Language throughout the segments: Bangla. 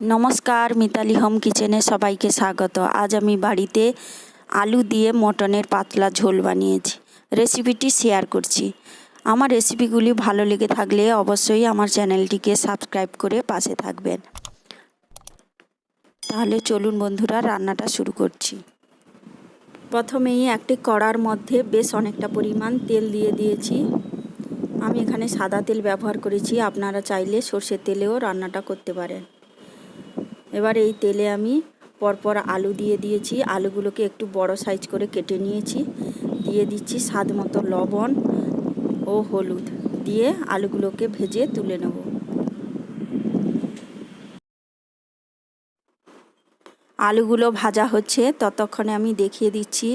নমস্কার, মিতালি হোম কিচেনে সবাইকে স্বাগত। আজ আমি বাড়িতে আলু দিয়ে মটনের পাতলা ঝোল বানিয়েছি। রেসিপিটি শেয়ার করছি। আমার রেসিপিগুলি ভালো লেগে থাকলে অবশ্যই আমার চ্যানেলটিকে সাবস্ক্রাইব করে পাশে থাকবেন। তাহলে চলুন বন্ধুরা, রান্নাটা শুরু করছি। প্রথমেই একটি কড়ার মধ্যে বেশ অনেকটা পরিমাণ তেল দিয়ে দিয়েছি। আমি এখানে সাদা তেল ব্যবহার করেছি, আপনারা চাইলে সর্ষের তেলেও রান্নাটা করতে পারেন। এবার এই তেলে আমি পরপর আলু দিয়ে দিয়েছি। আলুগুলোকে একটু বড় সাইজ করে কেটে নিয়েছি। দিয়ে দিচ্ছি স্বাদ মতো লবণ ও হলুদ। দিয়ে আলুগুলোকে ভেজে তুলে নেব। আলুগুলো ভাজা হচ্ছে। ততক্ষণে আমি দেখিয়ে দিচ্ছি।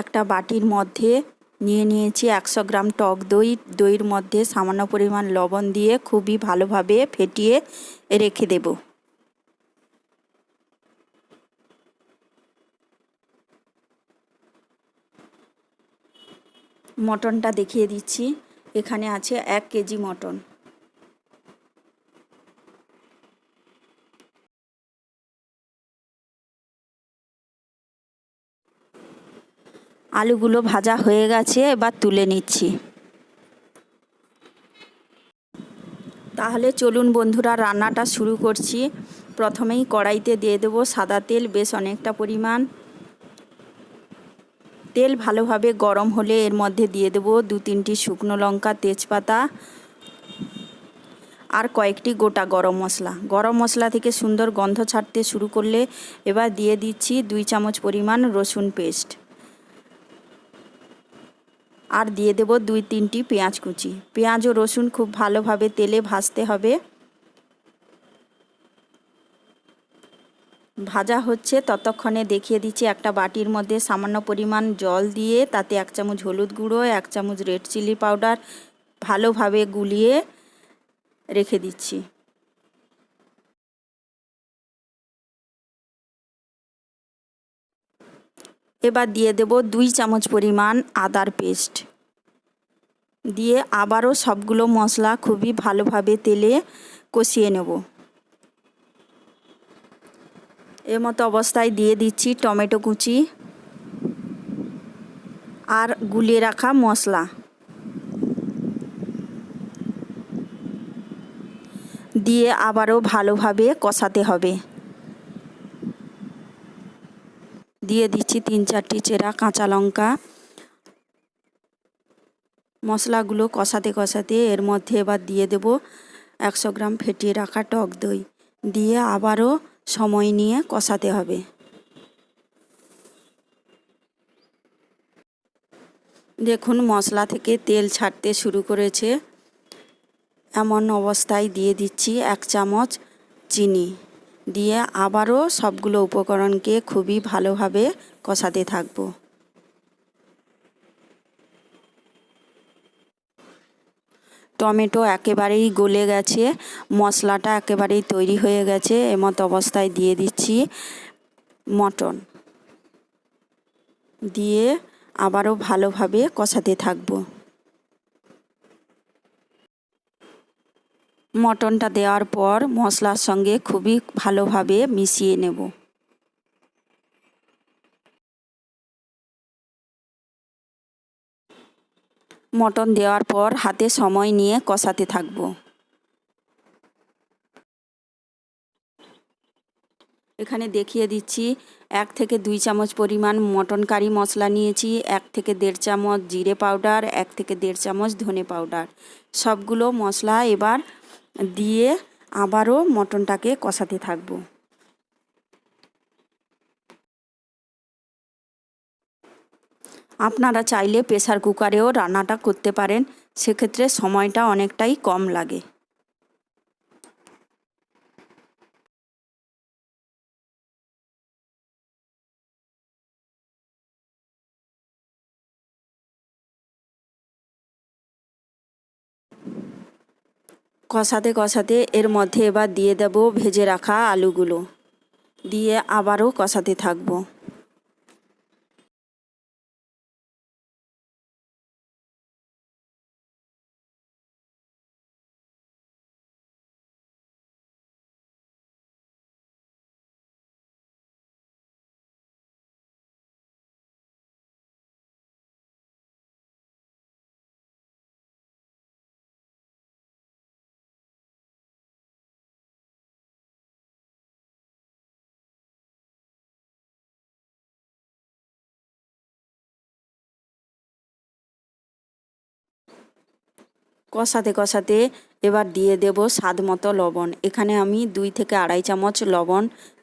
একটা বাটির মধ্যে নিয়ে নিয়েছি একশো গ্রাম টক দই। দইয়ের মধ্যে সামান্য পরিমাণ লবণ দিয়ে খুবই ভালোভাবে ফেটিয়ে রেখে দেব। মটনটা দেখিয়ে দিচ্ছি। এখানে আছে এক কেজি মটন। আলুগুলো ভাজা হয়ে গেছে, এবার তুলে নিচ্ছি। তাহলে চলুন বন্ধুরা, রান্নাটা শুরু করছি। প্রথমেই কড়াইতে দিয়ে দেবো সাদা তেল, বেশ অনেকটা পরিমাণ। তেল ভালোভাবে গরম হলে এর মধ্যে দিয়ে দেবো দু তিনটি শুকনো লঙ্কা, তেজপাতা আর কয়েকটি গোটা গরম মশলা। গরম মশলা থেকে সুন্দর গন্ধ ছাড়তে শুরু করলে এবার দিয়ে দিচ্ছি দুই চামচ পরিমাণ রসুন পেস্ট। আর দিয়ে দেব দুই তিনটি পেঁয়াজ কুচি। পেঁয়াজ ও রসুন খুব ভালোভাবে তেলে ভাজতে হবে। ভাজা হচ্ছে, ততক্ষণে দেখিয়ে দিচ্ছি একটা বাটির মধ্যে সামান্য পরিমাণ জল দিয়ে তাতে এক চামচ হলুদ গুঁড়ো, এক চামচ রেড চিলি পাউডার ভালোভাবে গুলিয়ে রেখে দিচ্ছি। এবার দিয়ে দেব দুই চামচ পরিমাণ আদার পেস্ট। দিয়ে আবারও সবগুলো মশলা খুবই ভালোভাবে তেলে কষিয়ে নেব। এর মতো অবস্থায় দিয়ে দিচ্ছি টমেটো কুচি আর গুলিয়ে রাখা মশলা। দিয়ে আবারও ভালোভাবে কষাতে হবে। দিয়ে দিচ্ছি তিন চারটি চেরা কাঁচা লঙ্কা। মশলাগুলো কষাতে কষাতে এর মধ্যে এবার দিয়ে দেব একশো গ্রাম ফেটিয়ে রাখা টক দই। দিয়ে আবারও সময় নিয়ে কষাতে হবে। দেখুন, মশলা থেকে তেল ছাড়তে শুরু করেছে। এমন অবস্থায় দিয়ে দিচ্ছি এক চামচ চিনি। দিয়ে আবারও সবগুলো উপকরণকে খুবই ভালোভাবে কষাতে থাকব। টমেটো একেবারেই গলে গেছে, মশলাটা একেবারেই তৈরি হয়ে গেছে, এমত অবস্থায় দিয়ে দিচ্ছি মটন। দিয়ে আবারও ভালোভাবে কষাতে থাকব। মটনটা দেওয়ার পর মশলার সঙ্গে খুবই ভালোভাবে মিশিয়ে নেব। মটন দেওয়ার পর হাতে সময় নিয়ে কষাতে থাকব। এখানে দেখিয়ে দিচ্ছি, এক থেকে দুই চামচ পরিমাণ মটন কারি মশলা নিয়েছি, এক থেকে দেড় চামচ জিরে পাউডার, এক থেকে দেড় চামচ ধনে পাউডার। সবগুলো মশলা এবার দিয়ে আবারও মটনটাকে কষাতে থাকব। আপনারা চাইলে প্রেসার কুকারেও রান্নাটা করতে পারেন, সেক্ষেত্রে সময়টা অনেকটাই কম লাগে। কষাতে কষাতে এর মধ্যে এবার দিয়ে দেব ভেজে রাখা আলুগুলো। দিয়ে আবারও কষাতে থাকব। কষাতে কষাতে এবার দিয়ে দেব স্বাদ মতো লবণ। এখানে আমি দুই থেকে আড়াই চামচ লবণ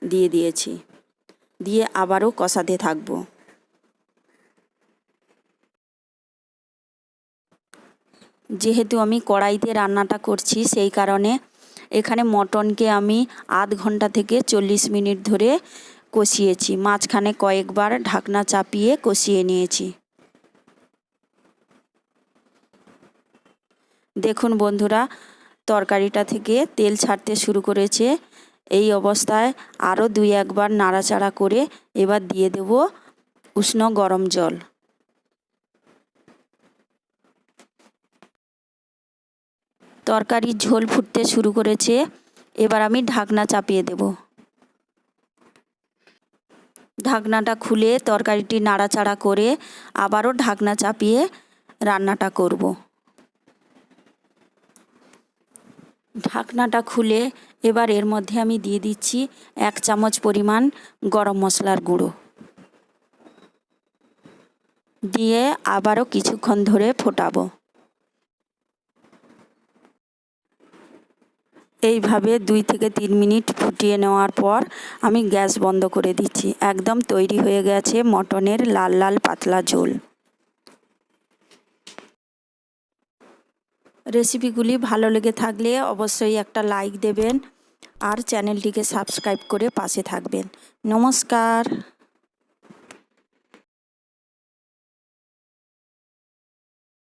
দিয়ে দিয়েছি। দিয়ে আবারও কষাতে থাকব। যেহেতু আমি কড়াইতে রান্নাটা করছি, সেই কারণে এখানে মটনকে আমি আধ ঘণ্টা থেকে চল্লিশ মিনিট ধরে কষিয়েছি। মাঝখানে কয়েকবার ঢাকনা চাপিয়ে কষিয়ে নিয়েছি। দেখুন বন্ধুরা, তরকারিটা থেকে তেল ছাড়তে শুরু করেছে। এই অবস্থায় আরও দুই একবার নাড়াচাড়া করে এবার দিয়ে দেব উষ্ণ গরম জল। তরকারির ঝোল ফুটতে শুরু করেছে, এবার আমি ঢাকনা চাপিয়ে দেব। ঢাকনাটা খুলে তরকারিটি নাড়াচাড়া করে আবারও ঢাকনা চাপিয়ে রান্নাটা করব। ঢাকনাটা খুলে এবার এর মধ্যে আমি দিয়ে দিচ্ছি এক চামচ পরিমাণ গরম মশলার গুঁড়ো। দিয়ে আবারও কিছুক্ষণ ধরে ফোটাবো। এইভাবে দুই থেকে তিন মিনিট ফুটিয়ে নেওয়ার পর আমি গ্যাস বন্ধ করে দিচ্ছি। একদম তৈরি হয়ে গেছে মটনের লাল লাল পাতলা ঝোল। রেসিপিগুলি ভালো লেগে থাকলে অবশ্যই একটা লাইক দেবেন আর চ্যানেলটিকে সাবস্ক্রাইব করে পাশে থাকবেন। নমস্কার।